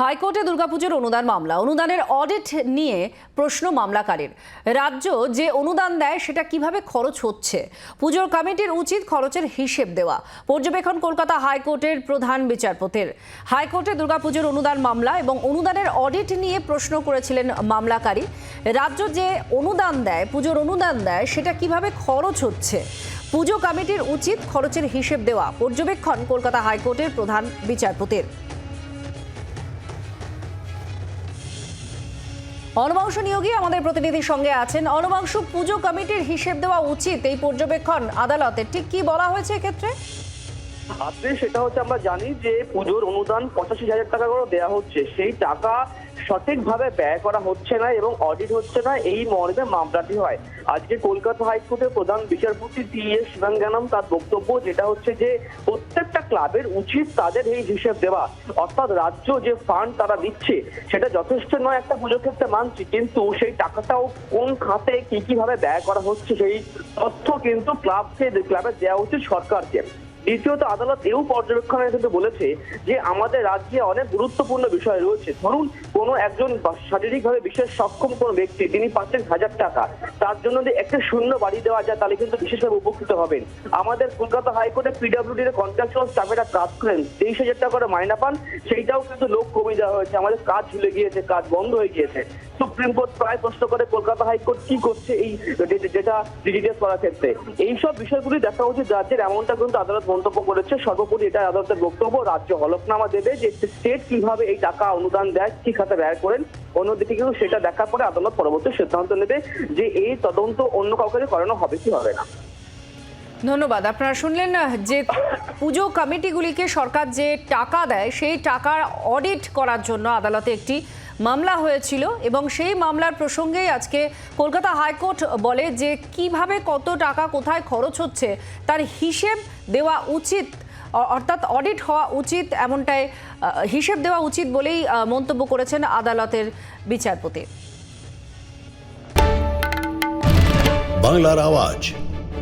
হাইকোর্টে দুর্গাপুজোর অনুদান মামলা। অনুদানের অডিট নিয়ে প্রশ্ন মামলাকারীর। রাজ্য যে অনুদান দেয়, সেটা কীভাবে খরচ হচ্ছে? পুজোর কমিটির উচিত খরচের হিসেব দেওয়া। পর্যবেক্ষণ কলকাতা হাইকোর্টের প্রধান বিচারপতির। হাইকোর্টে দুর্গাপুজোর অনুদান মামলা এবং অনুদানের অডিট নিয়ে প্রশ্ন করেছিলেন মামলাকারী। রাজ্য যে অনুদান দেয়, পুজোর অনুদান দেয়, সেটা কীভাবে খরচ হচ্ছে? পুজো কমিটির উচিত খরচের হিসেব দেওয়া। পর্যবেক্ষণ কলকাতা হাইকোর্টের প্রধান বিচারপতির। অনবাংশ নিয়োগী আমাদের প্রতিনিধির সঙ্গে আছেন। অনবাংশ পুজো কমিটির হিসেব দেওয়া উচিত এই পর্যবেক্ষণ আদালতে। ঠিক কি বলা হয়েছে এক্ষেত্রে? আপনি সেটা হচ্ছে আমরা জানি যে পুজোর অনুদান পঁচাশি হাজার টাকা করে দেওয়া হচ্ছে। সেই টাকা সঠিকভাবে ব্যয় করা হচ্ছে না এবং অডিট হচ্ছে না, এই মর্মে মামলাটি হয়। আজকে কলকাতা হাইকোর্টের প্রধান বিচারপতি টি এস শিবাঙ্গানম তার বক্তব্য যেটা হচ্ছে যে প্রত্যেকটা ক্লাবের উচিত তাদের এই হিসেব দেওয়া। অর্থাৎ রাজ্য যে ফান্ড তারা দিচ্ছে, সেটা যথেষ্ট নয় একটা পুজোর ক্ষেত্রে মানছি। কিন্তু সেই টাকাটাও কোন খাতে কি কীভাবে ব্যয় করা হচ্ছে সেই তথ্য কিন্তু ক্লাবকে ক্লাবের দেওয়া উচিত সরকারকে। দ্বিতীয়ত আদালত এও পর্যবেক্ষণে কিন্তু বলেছে যে আমাদের রাজ্যে অনেক গুরুত্বপূর্ণ বিষয় রয়েছে। ধরুন, কোনো একজন শারীরিকভাবে বিশেষ সক্ষম কোনো ব্যক্তি, তিনি পাচ্ছেন হাজার টাকা, তার জন্য যদি একটা শূন্য বাড়ি দেওয়া যায়, তাহলে কিন্তু বিশেষভাবে উপকৃত হবেন। আমাদের কলকাতা হাইকোর্টে পিডব্লিউডি এর কন্ট্রাকচুয়াল স্টাফেরা কাজ করেন, তেইশ হাজার টাকা করে মাইনা পান, সেইটাও কিন্তু লোক কমিয়ে দেওয়া হয়েছে। আমাদের কাজ ঝুলে গিয়েছে, কাজ বন্ধ হয়ে গিয়েছে। সুপ্রিম কোর্ট প্রায় প্রশ্ন করে, কলকাতা হাইকোর্ট কি করছে এই যেটা ডিজিটাল করার ক্ষেত্রে? এইসব বিষয়গুলি দেখা উচিত রাজ্যের, এমনটা কিন্তু আদালত মন্তব্য করেছে। সর্বোপরি এটা আদালতের বক্তব্য। রাজ্য হলফনামা দেবে যে স্টেট কীভাবে এই টাকা অনুদান দেয়, কি খাতে ব্যয় করেন। অন্যদিকে কিন্তু সেটা দেখার পরে আদালত পরবর্তী সিদ্ধান্ত নেবে যে এই তদন্ত অন্য কাউকে করানো হবে কি হবে না। ধন্যবাদ। আপনারা শুনলেন যে পুজো কমিটিগুলিকে সরকার যে টাকা দেয়, সেই টাকার অডিট করার জন্য আদালতে একটি মামলা হয়েছিল এবং সেই মামলার প্রসঙ্গেই আজকে কলকাতা হাইকোর্ট বলে যে কীভাবে কত টাকা কোথায় খরচ হচ্ছে, তার হিসেব দেওয়া উচিত অর্থাৎ অডিট হওয়া উচিত এমনটাই হিসেব দেওয়া উচিত বলেই মন্তব্য করেছেন আদালতের বিচারপতি। বাংলার আওয়াজ।